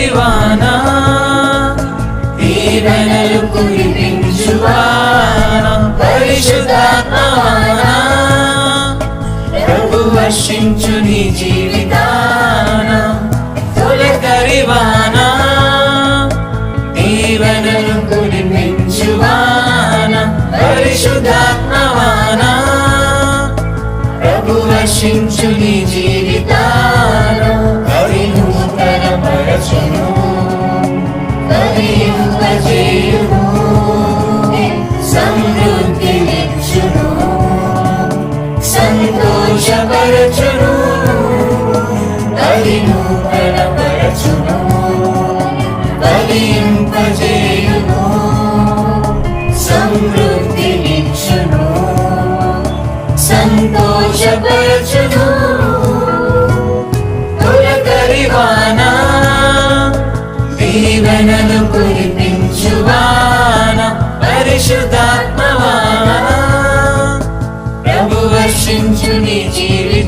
ദീവാനാ വേദനലും കുരിപ്പിഞ്ചുവാന പരിശുദ്ധാത്മാവാന ప్రభు వర్షించు నీ జీవితాన తొలకరివాన దీవెనలు కురిపించువాన పరిశుద్ధాత్మవాన ప్రభు వర్షించు నీ జీవితాన సంతోషపరచును బలిను బలపరచును బలింపజేయును సమృద్ధినిచ్చును సంతోషపరచును తొలకరి వాన దీవెనలకు Washington, D.C.